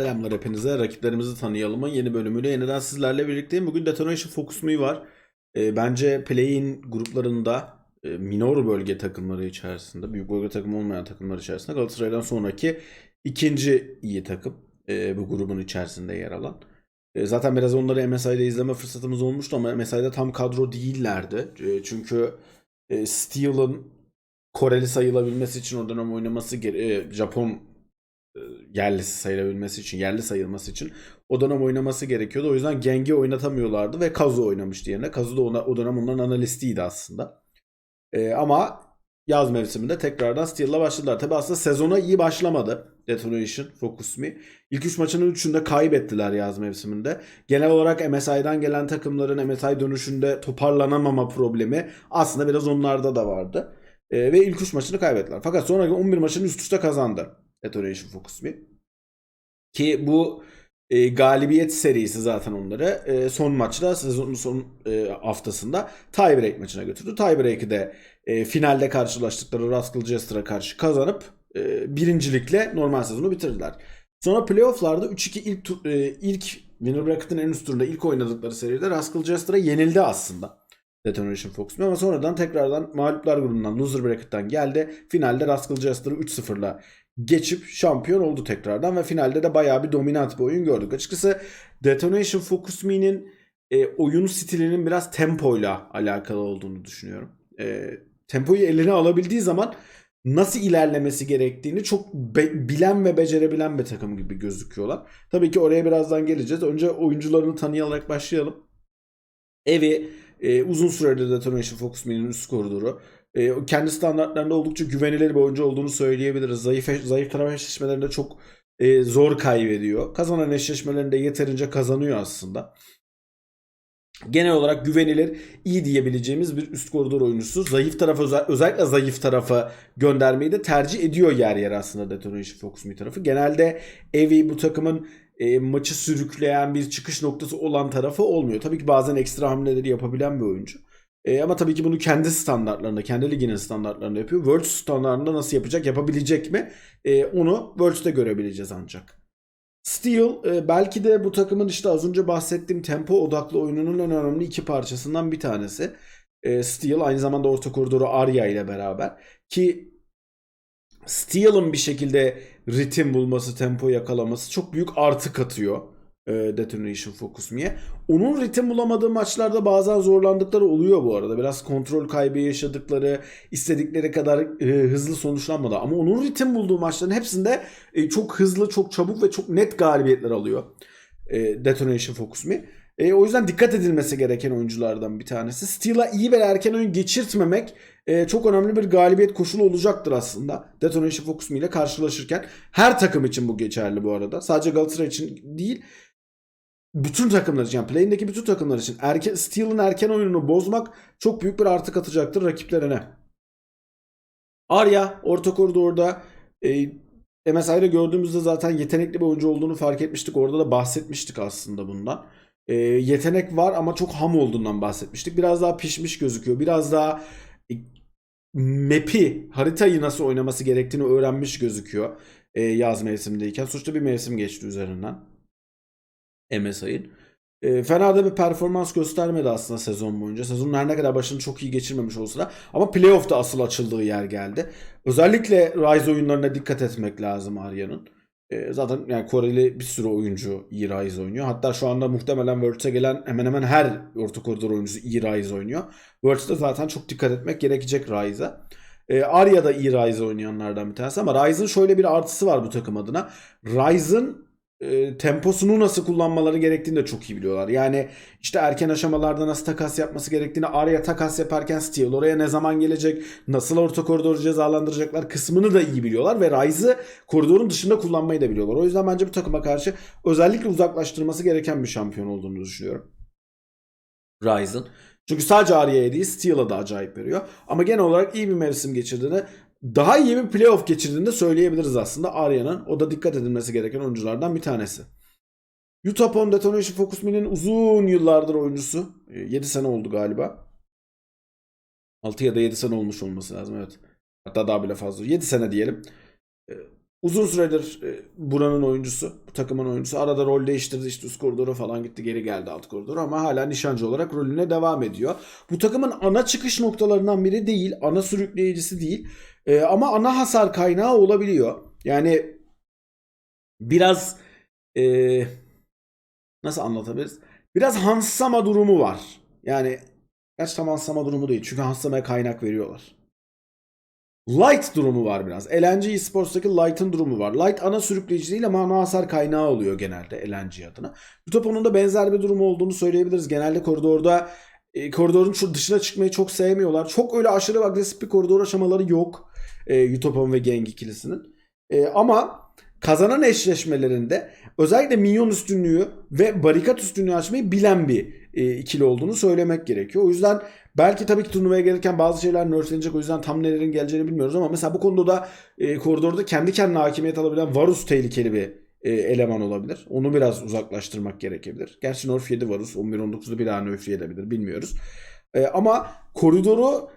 Selamlar hepinize. Rakiplerimizi tanıyalım'ın yeni bölümüyle yeniden sizlerle birlikteyim. Bugün Detonation Focus Me var. Ee, bence Play-in gruplarında e, minor bölge takımları içerisinde, büyük bölge takımı olmayan takımlar içerisinde Galatasaray'dan sonraki ikinci iyi takım e, bu grubun içerisinde yer alan. E, zaten biraz onları MSI'de izleme fırsatımız olmuştu ama MSI'de tam kadro değillerdi. E, çünkü e, Steel'ın Koreli sayılabilmesi için o dönem oynaması e, Japon e, yerlisi sayılabilmesi için, yerli sayılması için o dönem oynaması gerekiyordu. O yüzden Geng'i oynatamıyorlardı ve Kazu oynamıştı yerine. Kazu da ona, o dönem onların analistiydi aslında. E, ama yaz mevsiminde tekrardan Steel'la başladılar. Tabi aslında sezona iyi başlamadı Detonation, Focus Me. İlk 3 maçının 3'ünde kaybettiler yaz mevsiminde. Genel olarak MSI'dan gelen takımların MSI dönüşünde toparlanamama problemi aslında biraz onlarda da vardı. E, ve ilk 3 maçını kaybettiler. Fakat sonraki 11 maçını üst üste kazandı. Detonation Focus Me. Ki bu e, galibiyet serisi zaten onları e, son maçta sezonun son e, haftasında tiebreak maçına götürdü. Tiebreak'i de e, finalde karşılaştıkları Rascal Jester'a karşı kazanıp e, birincilikle normal sezonu bitirdiler. Sonra playofflarda 3-2 ilk e, ilk winner bracket'ın en üst turunda ilk oynadıkları seride Rascal Jester'a yenildi aslında. Detonation Fox ama sonradan tekrardan mağluplar grubundan loser bracket'tan geldi. Finalde Rascal Jester'ı 3-0'la geçip şampiyon oldu tekrardan ve finalde de bayağı bir dominant bir oyun gördük. Açıkçası Detonation Focus Me'nin e, oyun stilinin biraz tempoyla alakalı olduğunu düşünüyorum. E, tempoyu eline alabildiği zaman nasıl ilerlemesi gerektiğini çok be- bilen ve becerebilen bir takım gibi gözüküyorlar. Tabii ki oraya birazdan geleceğiz. Önce oyuncularını tanıyarak başlayalım. Evi e, uzun süredir Detonation Focus Me'nin üst koridoru. E, kendi standartlarında oldukça güvenilir bir oyuncu olduğunu söyleyebiliriz. Zayıf, zayıf taraf eşleşmelerinde çok e, zor kaybediyor. Kazanan eşleşmelerinde yeterince kazanıyor aslında. Genel olarak güvenilir, iyi diyebileceğimiz bir üst koridor oyuncusu. Zayıf tarafa özel- özellikle zayıf tarafa göndermeyi de tercih ediyor yer yer aslında Detonation Focus Me tarafı. Genelde Evi bu takımın e, maçı sürükleyen bir çıkış noktası olan tarafı olmuyor. Tabii ki bazen ekstra hamleleri yapabilen bir oyuncu. E, ama tabii ki bunu kendi standartlarında, kendi liginin standartlarında yapıyor. World standartlarında nasıl yapacak, yapabilecek mi? E, onu Worlds'te görebileceğiz ancak. Steel e, belki de bu takımın işte az önce bahsettiğim tempo odaklı oyununun en önemli iki parçasından bir tanesi. E, Steel aynı zamanda orta koridoru Arya ile beraber ki Steel'ın bir şekilde ritim bulması, tempo yakalaması çok büyük artı katıyor e, Detonation Focus Me'ye. Onun ritim bulamadığı maçlarda bazen zorlandıkları oluyor bu arada. Biraz kontrol kaybı yaşadıkları, istedikleri kadar e, hızlı sonuçlanmadı. Ama onun ritim bulduğu maçların hepsinde e, çok hızlı, çok çabuk ve çok net galibiyetler alıyor e, Detonation Focus Me. E, o yüzden dikkat edilmesi gereken oyunculardan bir tanesi. Steel'a iyi bir erken oyun geçirtmemek e, çok önemli bir galibiyet koşulu olacaktır aslında. Detonation Focus ile karşılaşırken. Her takım için bu geçerli bu arada. Sadece Galatasaray için değil. Bütün takımlar için, yani play'indeki bütün takımlar için erken, Steel'ın erken oyununu bozmak çok büyük bir artı katacaktır rakiplerine. Arya orta koridorda e, MSI'de gördüğümüzde zaten yetenekli bir oyuncu olduğunu fark etmiştik. Orada da bahsetmiştik aslında bundan. E, yetenek var ama çok ham olduğundan bahsetmiştik. Biraz daha pişmiş gözüküyor. Biraz daha e, map'i, haritayı nasıl oynaması gerektiğini öğrenmiş gözüküyor e, yaz mevsimindeyken. Sonuçta bir mevsim geçti üzerinden. MSI'ın. E, fena da bir performans göstermedi aslında sezon boyunca. Sezonun her ne kadar başını çok iyi geçirmemiş olsa da ama playoff'ta asıl açıldığı yer geldi. Özellikle Rise oyunlarına dikkat etmek lazım Arya'nın. E, zaten yani Koreli bir sürü oyuncu Rise oynuyor. Hatta şu anda muhtemelen Worlds'e gelen hemen hemen her orta koridor oyuncusu Rise oynuyor. Worlds'te zaten çok dikkat etmek gerekecek Rise'a. E, Arya da iyi Rise oynayanlardan bir tanesi ama Rise'ın şöyle bir artısı var bu takım adına. Rise'ın e, temposunu nasıl kullanmaları gerektiğini de çok iyi biliyorlar. Yani işte erken aşamalarda nasıl takas yapması gerektiğini, Arya takas yaparken Steel oraya ne zaman gelecek, nasıl orta koridoru cezalandıracaklar kısmını da iyi biliyorlar ve Rise'ı koridorun dışında kullanmayı da biliyorlar. O yüzden bence bu takıma karşı özellikle uzaklaştırması gereken bir şampiyon olduğunu düşünüyorum. Rise'ın. Çünkü sadece Arya'ya değil Steel'a da acayip veriyor. Ama genel olarak iyi bir mevsim geçirdiğini daha iyi bir playoff geçirdiğini de söyleyebiliriz aslında Arya'nın. O da dikkat edilmesi gereken oyunculardan bir tanesi. Utah Pond Detonation Focus Me'nin uzun yıllardır oyuncusu. 7 sene oldu galiba. 6 ya da 7 sene olmuş olması lazım evet. Hatta daha bile fazla. 7 sene diyelim. Uzun süredir e, buranın oyuncusu, bu takımın oyuncusu. Arada rol değiştirdi işte üst koridora falan gitti geri geldi alt koridora ama hala nişancı olarak rolüne devam ediyor. Bu takımın ana çıkış noktalarından biri değil, ana sürükleyicisi değil E, ama ana hasar kaynağı olabiliyor. Yani biraz e, nasıl anlatabiliriz? Biraz hansama durumu var. Yani gerçi tam hansama durumu değil çünkü hansamaya kaynak veriyorlar. Light durumu var biraz. LNG eSports'taki Light'ın durumu var. Light ana sürükleyici değil ama ana hasar kaynağı oluyor genelde LNG adına. Utopon'un da benzer bir durumu olduğunu söyleyebiliriz. Genelde koridorda e, koridorun şu dışına çıkmayı çok sevmiyorlar. Çok öyle aşırı agresif bir koridor aşamaları yok. E, Utopon ve Geng ikilisinin. E, ama kazanan eşleşmelerinde özellikle minyon üstünlüğü ve barikat üstünlüğü açmayı bilen bir e, ikili olduğunu söylemek gerekiyor. O yüzden belki tabii ki turnuvaya gelirken bazı şeyler nerflenecek. O yüzden tam nelerin geleceğini bilmiyoruz ama mesela bu konuda da e, koridorda kendi kendine hakimiyet alabilen Varus tehlikeli bir e, eleman olabilir. Onu biraz uzaklaştırmak gerekebilir. Gerçi nerf yedi Varus. 11-19'da bir daha nerf yedebilir bilmiyoruz. E, ama koridoru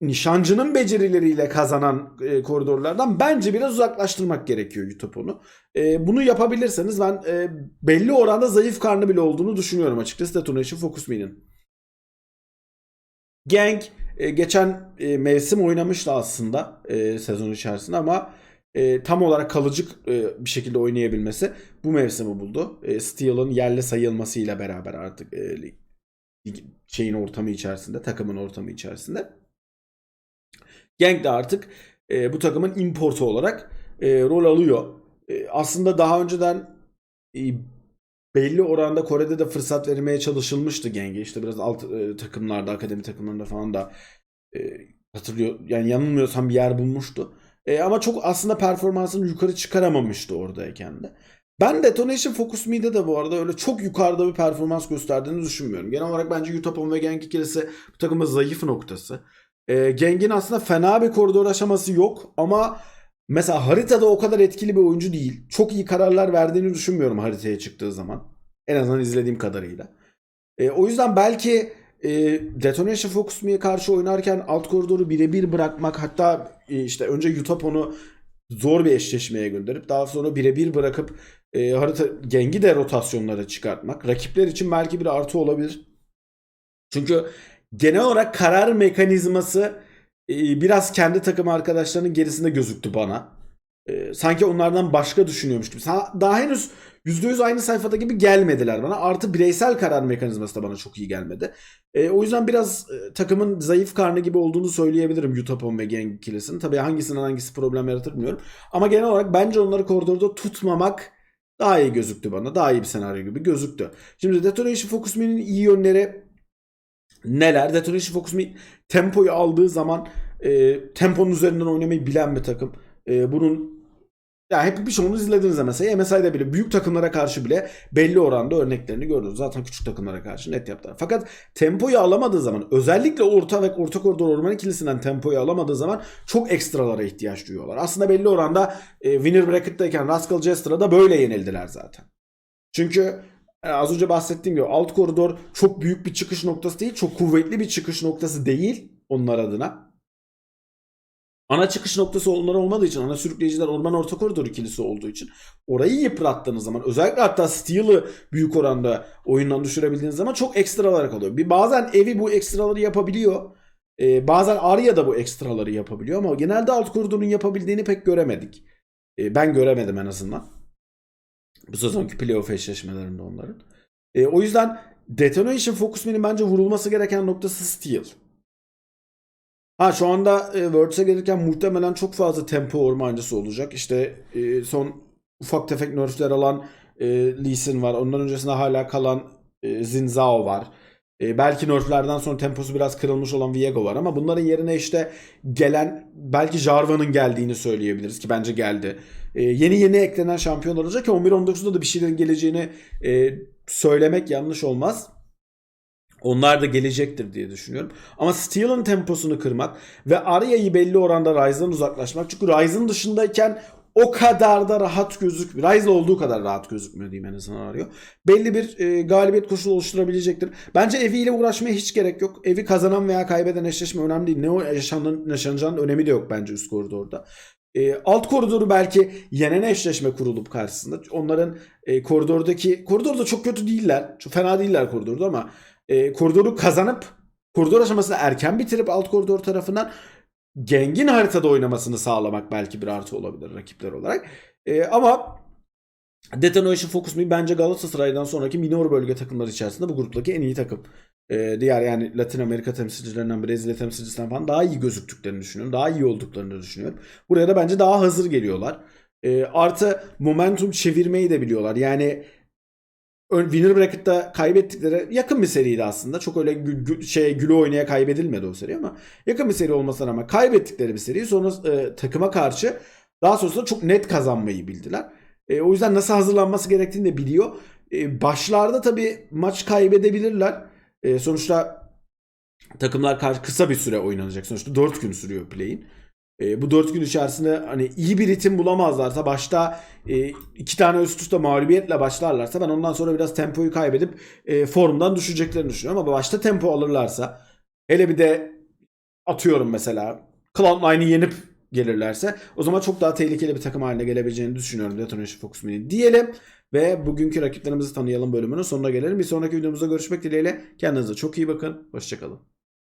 nişancının becerileriyle kazanan e, koridorlardan bence biraz uzaklaştırmak gerekiyor Utoponu. E, bunu yapabilirseniz ben e, belli oranda zayıf karnı bile olduğunu düşünüyorum açıkçası Detonation Focus Me'nin. Gang e, geçen e, mevsim oynamıştı aslında e, sezon içerisinde ama e, tam olarak kalıcı e, bir şekilde oynayabilmesi bu mevsimi buldu. E, Steel'ın yerli sayılmasıyla beraber artık e, şeyin ortamı içerisinde, takımın ortamı içerisinde. Genk de artık e, bu takımın importu olarak e, rol alıyor. E, aslında daha önceden e, belli oranda Kore'de de fırsat verilmeye çalışılmıştı Geng'e. İşte biraz alt e, takımlarda, akademi takımlarında falan da e, hatırlıyor. Yani yanılmıyorsam bir yer bulmuştu. E, ama çok aslında performansını yukarı çıkaramamıştı oradayken de. Ben Detonation Focus Me'de de bu arada öyle çok yukarıda bir performans gösterdiğini düşünmüyorum. Genel olarak bence Utopon ve Genk ikilisi bu takımın zayıf noktası. E, Geng'in aslında fena bir koridor aşaması yok ama mesela haritada o kadar etkili bir oyuncu değil. Çok iyi kararlar verdiğini düşünmüyorum haritaya çıktığı zaman. En azından izlediğim kadarıyla. E, o yüzden belki e, Detonation Focus Me'ye karşı oynarken alt koridoru birebir bırakmak hatta e, işte önce Utopon'u zor bir eşleşmeye gönderip daha sonra birebir bırakıp e, harita Geng'i de rotasyonlara çıkartmak rakipler için belki bir artı olabilir. Çünkü genel olarak karar mekanizması biraz kendi takım arkadaşlarının gerisinde gözüktü bana. E, sanki onlardan başka düşünüyormuş gibi. Daha henüz %100 aynı sayfada gibi gelmediler bana. Artı bireysel karar mekanizması da bana çok iyi gelmedi. E, o yüzden biraz e, takımın zayıf karnı gibi olduğunu söyleyebilirim Utopon ve Genk ikilisinin. Tabii hangisinden hangisi problem yaratır bilmiyorum. Ama genel olarak bence onları koridorda tutmamak daha iyi gözüktü bana. Daha iyi bir senaryo gibi gözüktü. Şimdi Detonation Focus Me'nin iyi yönleri neler? Detonation Focus Me tempoyu aldığı zaman e, temponun üzerinden oynamayı bilen bir takım. E, bunun ya hep birçoğunu izlediniz mesela. MSI'de bile büyük takımlara karşı bile belli oranda örneklerini gördünüz. Zaten küçük takımlara karşı net yaptılar. Fakat tempoyu alamadığı zaman özellikle orta ve orta koridor orman ikilisinden tempoyu alamadığı zaman çok ekstralara ihtiyaç duyuyorlar. Aslında belli oranda e, winner bracket'tayken Rascal Jester'a da böyle yenildiler zaten. Çünkü az önce bahsettiğim gibi alt koridor çok büyük bir çıkış noktası değil. Çok kuvvetli bir çıkış noktası değil onlar adına. Ana çıkış noktası onlar olmadığı için, ana sürükleyiciler orman orta koridor ikilisi olduğu için orayı yıprattığınız zaman özellikle hatta Steel'ı büyük oranda oyundan düşürebildiğiniz zaman çok ekstralar kalıyor. Bir bazen evi bu ekstraları yapabiliyor. Ee, bazen Arya da bu ekstraları yapabiliyor ama genelde alt koridorun yapabildiğini pek göremedik. Ee, ben göremedim en azından. Bu sezonki playoff eşleşmelerinde onların. Ee, o yüzden Detonation Focus Me'nin bence vurulması gereken noktası Steel. Ha şu anda e, Worlds'e gelirken muhtemelen çok fazla tempo ormancısı olacak. İşte e, son ufak tefek nerfler alan e, Lee Sin var. Ondan öncesinde hala kalan e, Xin Zhao var. E, belki nerflerden sonra temposu biraz kırılmış olan Viego var ama bunların yerine işte gelen belki Jarvan'ın geldiğini söyleyebiliriz ki bence geldi. E, yeni yeni eklenen şampiyon olacak ki 11-19'da da bir şeylerin geleceğini e, söylemek yanlış olmaz. Onlar da gelecektir diye düşünüyorum. Ama Steel'ın temposunu kırmak ve Arya'yı belli oranda Ryze'dan uzaklaşmak. Çünkü Ryze'ın dışındayken o kadar da rahat gözükmüyor. Ryze'la olduğu kadar rahat gözükmüyor diyeyim en azından arıyor. Belli bir e, galibiyet koşulu oluşturabilecektir. Bence Evi ile uğraşmaya hiç gerek yok. Evi kazanan veya kaybeden eşleşme önemli değil. Ne o yaşanacağının önemi de yok bence üst koridorda. E, alt koridoru belki yenen eşleşme kurulup karşısında. Onların e, koridordaki koridorda çok kötü değiller. Çok fena değiller koridorda ama e, koridoru kazanıp koridor aşamasını erken bitirip alt koridor tarafından Geng'in haritada oynamasını sağlamak belki bir artı olabilir rakipler olarak. E, ama Detonation Focus Me bence Galatasaray'dan sonraki minor bölge takımları içerisinde bu gruptaki en iyi takım. E, diğer yani Latin Amerika temsilcilerinden, Brezilya temsilcisinden falan daha iyi gözüktüklerini düşünüyorum. Daha iyi olduklarını düşünüyorum. Buraya da bence daha hazır geliyorlar. E, artı momentum çevirmeyi de biliyorlar. Yani Winner Bracket'ta kaybettikleri yakın bir seriydi aslında. Çok öyle gül, gül- şey gülü oynaya kaybedilmedi o seri ama yakın bir seri olmasına rağmen kaybettikleri bir seri sonra e, takıma karşı daha sonrasında çok net kazanmayı bildiler. E, o yüzden nasıl hazırlanması gerektiğini de biliyor. E, başlarda tabii maç kaybedebilirler. E, sonuçta takımlar karşı kısa bir süre oynanacak. Sonuçta 4 gün sürüyor play'in. E, bu 4 gün içerisinde hani iyi bir ritim bulamazlarsa başta e, iki tane üst üste mağlubiyetle başlarlarsa ben ondan sonra biraz tempoyu kaybedip e, formdan düşeceklerini düşünüyorum ama başta tempo alırlarsa hele bir de atıyorum mesela Cloud9'ı yenip gelirlerse o zaman çok daha tehlikeli bir takım haline gelebileceğini düşünüyorum Detonation Focus Mini diyelim ve bugünkü rakiplerimizi tanıyalım bölümünün sonuna gelelim. Bir sonraki videomuzda görüşmek dileğiyle kendinize çok iyi bakın. Hoşçakalın.